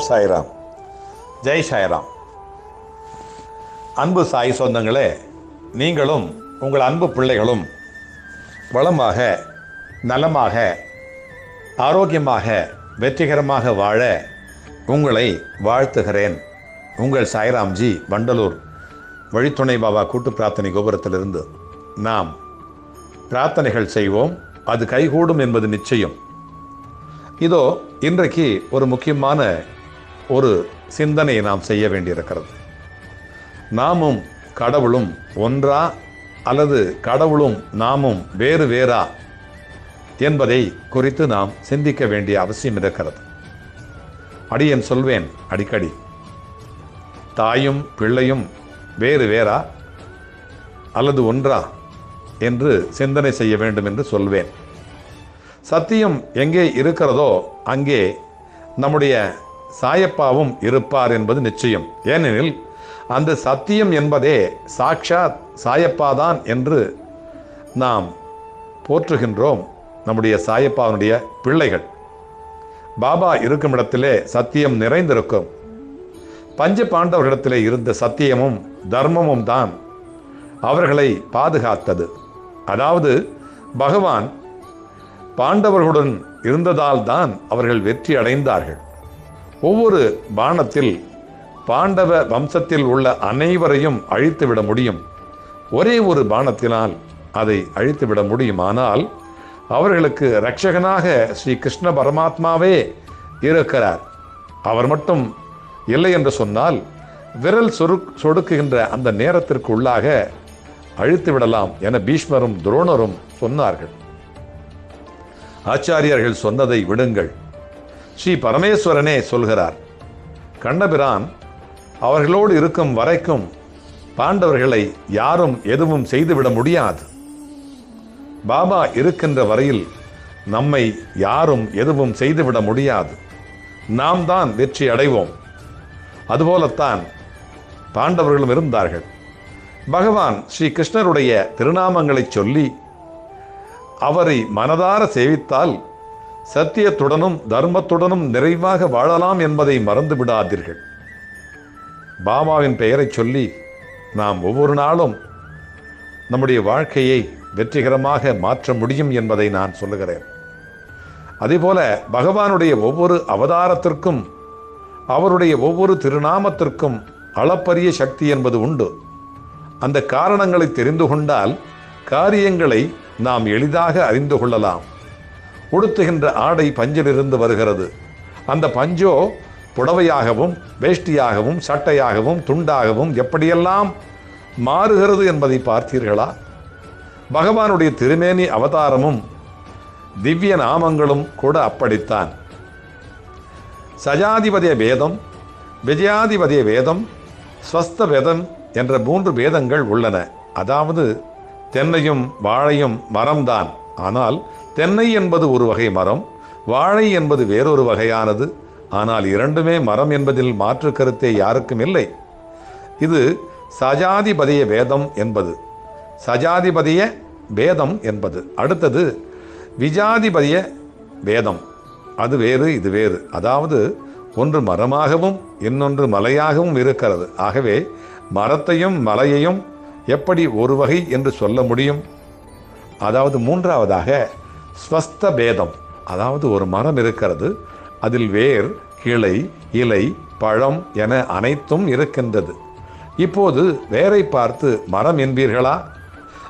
ஓம் சாய்ராம். ஜெய் சாய்ராம். அன்பு சாய் சொந்தங்களே நீங்களும் உங்கள் அன்பு பிள்ளைகளும் வளமாக நலமாக ஆரோக்கியமாக வெற்றிகரமாக வாழ உங்களை வாழ்த்துகிறேன். உங்கள் சாய்ராம்ஜி வண்டலூர் வழித்துணை பாபா கூட்டு பிரார்த்தனை கோபுரத்திலிருந்து நாம் பிரார்த்தனைகள் செய்வோம். அது கைகூடும் என்பது நிச்சயம். இதோ இன்றைக்கு ஒரு முக்கியமான ஒரு சிந்தனையை நாம் செய்ய வேண்டியிருக்கிறது. நாமும் கடவுளும் ஒன்றா அல்லது கடவுளும் நாமும் வேறு வேறா என்பதை குறித்து நாம் சிந்திக்க வேண்டிய அவசியம் இருக்கிறது. அடியன் சொல்வேன் அடிக்கடி. தாயும் பிள்ளையும் வேறு வேறா அல்லது ஒன்றா என்று சிந்தனை செய்ய வேண்டும் என்று சொல்வேன். சத்தியம் எங்கே இருக்கிறதோ அங்கே நம்முடைய சாயப்பாவும் இருப்பார் என்பது நிச்சயம். ஏனெனில் அந்த சத்தியம் என்பதே சாக்ஷாத் சாயப்பாதான் என்று நாம் போற்றுகின்றோம் நம்முடைய சாயப்பாவினுடைய பிள்ளைகள். பாபா இருக்கும் இடத்திலே சத்தியம் நிறைந்திருக்கும். பஞ்ச பாண்டவர்களிடத்திலே இருந்த சத்தியமும் தர்மமும் தான் அவர்களை பாதுகாத்தது. அதாவது பகவான் பாண்டவர்களுடன் இருந்ததால் தான் அவர்கள் வெற்றி அடைந்தார்கள். ஒவ்வொரு பானத்தில் பாண்டவ வம்சத்தில் உள்ள அனைவரையும் அழித்துவிட முடியும். ஒரே ஒரு பானத்தினால் அதை அழித்துவிட முடியுமானால் அவர்களுக்கு ரட்சகனாக ஸ்ரீ கிருஷ்ண பரமாத்மாவே இருக்கிறார். அவர் மட்டும் இல்லை என்று சொன்னால் விரல் சொரு சொடுக்குகின்ற அந்த நேரத்திற்கு உள்ளாக அழித்து விடலாம் என பீஷ்மரும் துரோணரும் சொன்னார்கள். ஆச்சாரியர்கள் சொன்னதை விடுங்கள். ஸ்ரீ பரமேஸ்வரனே சொல்கிறார். கண்ணபிரான் அவர்களோடு இருக்கும் வரைக்கும் பாண்டவர்களை யாரும் எதுவும் செய்துவிட முடியாது. பாபா இருக்கின்ற வரையில் நம்மை யாரும் எதுவும் செய்துவிட முடியாது. நாம் தான் வெற்றி அடைவோம். அதுபோலத்தான் பாண்டவர்களும் இருந்தார்கள். பகவான் ஸ்ரீ கிருஷ்ணருடைய திருநாமங்களை சொல்லி அவரை மனதார சேவித்தால் சத்தியத்துடனும் தர்மத்துடனும் நிறைவாக வாழலாம் என்பதை மறந்து விடாதீர்கள் பாபாவின் பெயரை சொல்லி நாம் ஒவ்வொரு நாளும் நம்முடைய வாழ்க்கையை வெற்றிகரமாக மாற்ற முடியும் என்பதை நான் சொல்லுகிறேன். அதேபோல பகவானுடைய ஒவ்வொரு அவதாரத்திற்கும் அவருடைய ஒவ்வொரு திருநாமத்திற்கும் அளப்பரிய சக்தி என்பது உண்டு. அந்த காரணங்களை தெரிந்து கொண்டால் காரியங்களை நாம் எளிதாக அறிந்து கொள்ளலாம். உடுத்துகின்ற ஆடை பஞ்சிலிருந்து வருகிறது. அந்த பஞ்சோ புடவையாகவும் வேஷ்டியாகவும் சட்டையாகவும் துண்டாகவும் எப்படியெல்லாம் மாறுகிறது என்பதை பார்த்தீர்களா? பகவானுடைய திருமேனி அவதாரமும் திவ்ய நாமங்களும் கூட அப்படித்தான். சஜாதிபதிய வேதம் விஜயாதிபதிய வேதம் ஸ்வஸ்த வேதம் என்ற மூன்று வேதங்கள் உள்ளன. அதாவது தென்னையும் வாழையும் மரம்தான். ஆனால் தென்னை என்பது ஒரு வகை மரம் வாழை என்பது வேறொரு வகையானது. ஆனால் இரண்டுமே மரம் என்பதில் மாற்று கருத்தே யாருக்கும் இல்லை. இது சஜாதிபதிய வேதம் என்பது. சஜாதிபதிய வேதம் என்பது. அடுத்தது விஜாதிபதிய வேதம். அது வேறு இது வேறு. அதாவது ஒன்று மரமாகவும் இன்னொன்று மலையாகவும் இருக்கிறது. ஆகவே மரத்தையும் மலையையும் எப்படி ஒரு வகை என்று சொல்ல முடியும்? அதாவது மூன்றாவதாக ஸ்வஸ்த பேதம். அதாவது ஒரு மரம் இருக்கிறது அதில் வேர் கிளை இலை பழம் என அனைத்தும் இருக்கின்றது. இப்போது வேரை பார்த்து மரம் என்பீர்களா?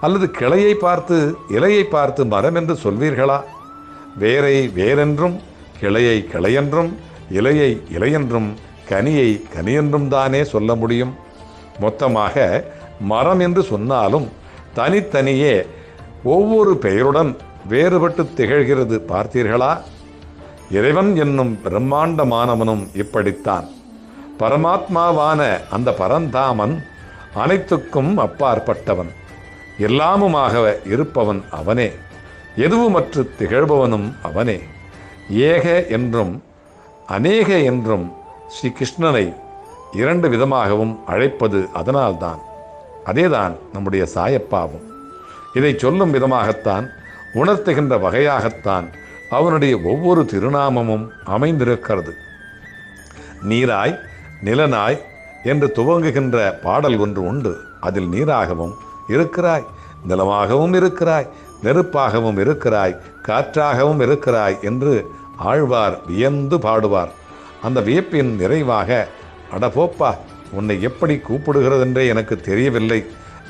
அல்லது கிளையை பார்த்து இலையை பார்த்து மரம் என்று சொல்வீர்களா? வேரை வேரென்றும் கிளையை கிளையென்றும் இலையை இலையென்றும் கனியை கனியென்றும் தானே சொல்ல முடியும்? மொத்தமாக மரம் என்று சொன்னாலும் தனித்தனியே ஒவ்வொரு பெயருடன் வேறுபட்டு திகழ்கிறது பார்த்தீர்களா? இறைவன் என்னும் பிரம்மாண்டமானவனும் இப்படித்தான். பரமாத்மாவான அந்த பரந்தாமன் அனைத்துக்கும் அப்பாற்பட்டவன். எல்லாமுமாக இருப்பவன் அவனே. எதுவுமற்று திகழ்பவனும் அவனே. ஏக என்றும் அநேக என்றும் ஸ்ரீ கிருஷ்ணனை இரண்டு விதமாகவும் அழைப்பது அதனால்தான். அதேதான் நம்முடைய சாயப்பாவும். இதை சொல்லும் விதமாகத்தான் உணர்த்துகின்ற வகையாகத்தான் அவனுடைய ஒவ்வொரு திருநாமமும் அமைந்திருக்கிறது. நீராய் நிலனாய் என்று துவங்குகின்ற பாடல் ஒன்று உண்டு. அதில் நீராகவும் இருக்கிறாய் நிலமாகவும் இருக்கிறாய் நெருப்பாகவும் இருக்கிறாய் காற்றாகவும் இருக்கிறாய் என்று ஆழ்வார் வியந்து பாடுவார். அந்த வியப்பின் நிறைவாக அடபோப்பா உன்னை எப்படி கூப்பிடுகிறதென்றே எனக்கு தெரியவில்லை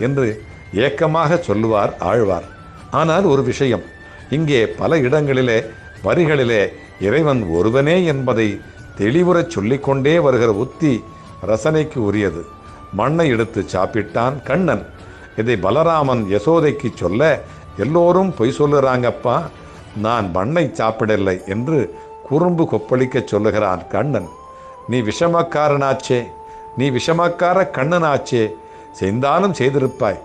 என்று ஏக்கமாக சொல்லுவார் ஆழ்வார். ஆனால் ஒரு விஷயம் இங்கே பல இடங்களிலே வரிகளிலே இறைவன் ஒருவனே என்பதை தெளிவுறச் சொல்லிக்கொண்டே வருகிற உத்தி ரசனைக்கு உரியது. மண்ணை எடுத்து சாப்பிட்டான் கண்ணன். இதை பலராமன் யசோதைக்கு சொல்ல எல்லோரும் பொய் சொல்லுறாங்கப்பா நான் மண்ணை சாப்பிடலை என்று குறும்பு கொப்பளிக்கச் சொல்லுகிறான் கண்ணன். நீ விஷமக்காரனாச்சே நீ விஷமக்கார கண்ணனாச்சே செய்தாலும் செய்திருப்பாய்.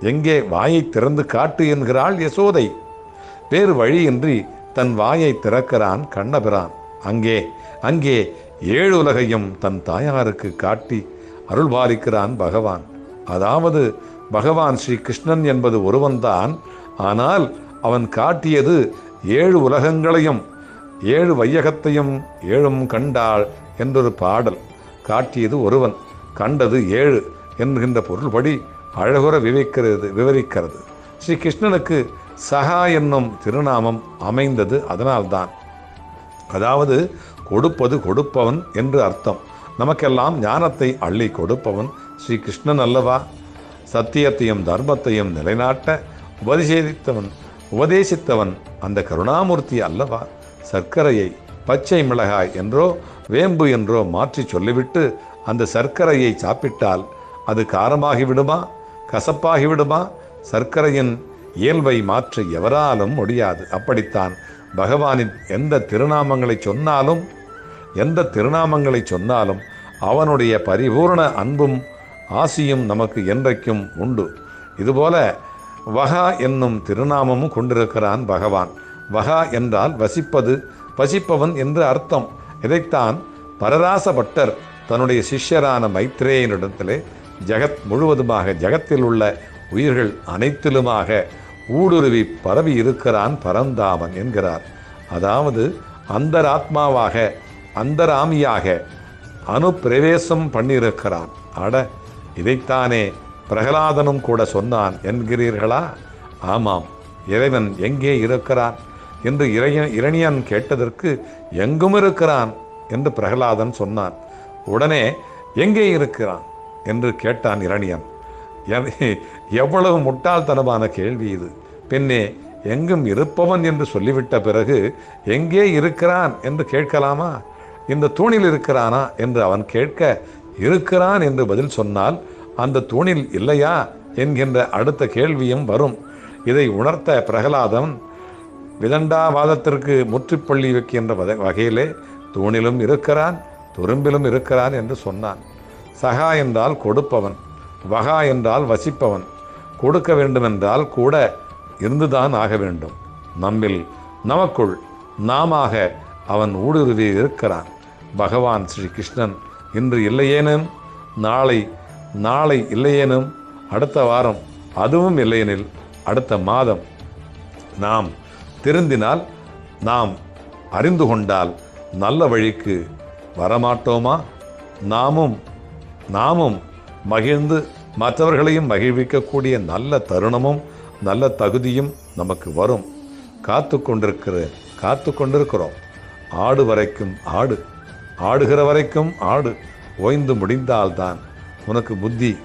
எங்கே வாயை திறந்து காட்டு என்கிறாள் யசோதை. வேறு வழியின்றி தன் வாயை திறக்கிறான் கண்ணபிரான். அங்கே அங்கே ஏழு உலகையும் தன் தாயாருக்கு காட்டி அருள்பாலிக்கிறான் பகவான். அதாவது பகவான் ஸ்ரீ கிருஷ்ணன் என்பது ஒருவன்தான். ஆனால் அவன் காட்டியது ஏழு உலகங்களையும் ஏழு வையகத்தையும் ஏழும் கண்டாள் என்றொரு பாடல். காட்டியது ஒருவன். கண்டது ஏழு என்கின்ற பொருள்படி அழகுற விவரிக்கிறது விவரிக்கிறது. ஸ்ரீ கிருஷ்ணனுக்கு சகா என்னும் திருநாமம் அமைந்தது அதனால்தான். அதாவது கொடுப்பது கொடுப்பவன் என்று அர்த்தம். நமக்கெல்லாம் ஞானத்தை அள்ளி கொடுப்பவன் ஸ்ரீ கிருஷ்ணன் அல்லவா? சத்தியத்தையும் தர்மத்தையும் நிலைநாட்ட உபதேசித்தவன் உபதேசித்தவன் அந்த கருணாமூர்த்தி அல்லவா? சர்க்கரையை பச்சை மிளகாய் என்றோ வேம்பு என்றோ மாற்றி சொல்லிவிட்டு அந்த சர்க்கரையை சாப்பிட்டால் அது காரமாகிவிடுமா? கசப்பாகிவிடுமா? சர்க்கரையின் இயல்பை மாற்ற எவராலும் முடியாது. அப்படித்தான் பகவானின் எந்த திருநாமங்களை சொன்னாலும் எந்த திருநாமங்களை சொன்னாலும் அவனுடைய பரிபூரண அன்பும் ஆசியும் நமக்கு என்றைக்கும் உண்டு. இதுபோல வகா என்னும் திருநாமமும் கொண்டிருக்கிறான் பகவான். வகா என்றால் வசிப்பது வசிப்பவன் என்று அர்த்தம். இதைத்தான் பரராச பட்டர் தன்னுடைய சிஷ்யரான மைத்ரேயனிடத்திலே ஜகத் முழுவதுமாக ஜகத்தில் உள்ள உயிர்கள் அனைத்திலுமாக ஊடுருவி பரவி இருக்கிறான் பரந்தாமன் என்கிறார். அதாவது அந்தராத்மாவாக அந்தராமியாக அனுப்பிரவேசம் பண்ணியிருக்கிறான். அட இதைத்தானே பிரகலாதனும் கூட சொன்னான் என்கிறீர்களா? ஆமாம் இறைவன் எங்கே இருக்கிறான்? என்று இறைய இரணியன் கேட்டதற்கு எங்கும் இருக்கிறான்? என்று பிரகலாதன் சொன்னான். உடனே எங்கே இருக்கிறான்? என்று கேட்டான் இரணியன். எவ்வளவு முட்டாள்தனமான கேள்வி இது. பின்னே எங்கும் இருப்பவன் என்று சொல்லிவிட்ட பிறகு எங்கே இருக்கிறான் என்று கேட்கலாமா? இந்த தூணில் இருக்கிறானா? என்று அவன் கேட்க இருக்கிறான் என்று பதில் சொன்னால் அந்த தூணில் இல்லையா? என்கின்ற அடுத்த கேள்வியும் வரும். இதை உணர்த்த பிரகலாதன் விதண்டாவாதத்திற்கு முற்றுப்பள்ளி வைக்கின்ற வகையிலே தூணிலும் இருக்கிறான் துரும்பிலும் இருக்கிறான் என்று சொன்னான். சகா என்றால் கொடுப்பவன் வகா என்றால் வசிப்பவன் கொடுக்க வேண்டுமென்றால் கூட இருந்துதான் ஆக வேண்டும். நம்மில் நமக்குள் நாமாக அவன் ஊடுருவி இருக்கிறான். பகவான் ஸ்ரீ கிருஷ்ணன் இன்று இல்லையேனும் நாளை நாளை இல்லையேனும் அடுத்த வாரம் அதுவும் இல்லையெனில் அடுத்த மாதம் நாம் திருந்தினால் நாம் அறிந்து கொண்டால் நல்ல வழிக்கு வரமாட்டோமா? நாமும் நாமும் மகிழ்ந்து மற்றவர்களையும் மகிழ்விக்கக்கூடிய நல்ல தருணமும் நல்ல தகுதியும் நமக்கு வரும். காத்து கொண்டிருக்கிற காத்து கொண்டிருக்கிறோம். ஆடு வரைக்கும் ஆடு. ஆடுகிற வரைக்கும் ஆடு. ஓய்ந்து முடிந்தால்தான் உனக்கு புத்தி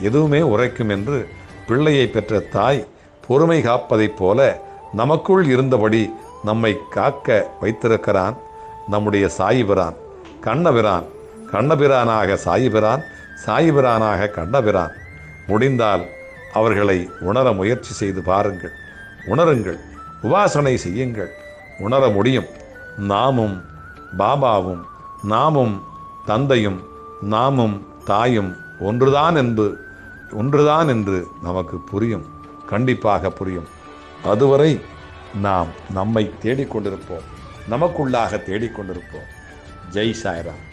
எதுவுமே உரைக்கும் என்று பிள்ளையை பெற்ற தாய் பொறுமை காப்பதைப் போல நமக்குள் இருந்தபடி நம்மை காக்க வைத்திருக்கிறான். நம்முடைய சாயிபிரான் கண்ணபிரான் கண்ணபிரானாக சாயிபிரான் சாயிபிரானாக கண்ணபிரான். முடிந்தால் அவர்களை உணர முயற்சி செய்து பாருங்கள். உணருங்கள். உபாசனை செய்யுங்கள். உணர முடியும். நாமும் பாபாவும் நாமும் தந்தையும் நாமும் தாயும் ஒன்றுதான் என்று ஒன்றுதான் என்று நமக்கு புரியும். கண்டிப்பாக புரியும். அதுவரை நாம் நம்மை தேடிக்கொண்டிருப்போம். நமக்குள்ளாக தேடிக்கொண்டிருப்போம். ஜெய் சாய்ராம்.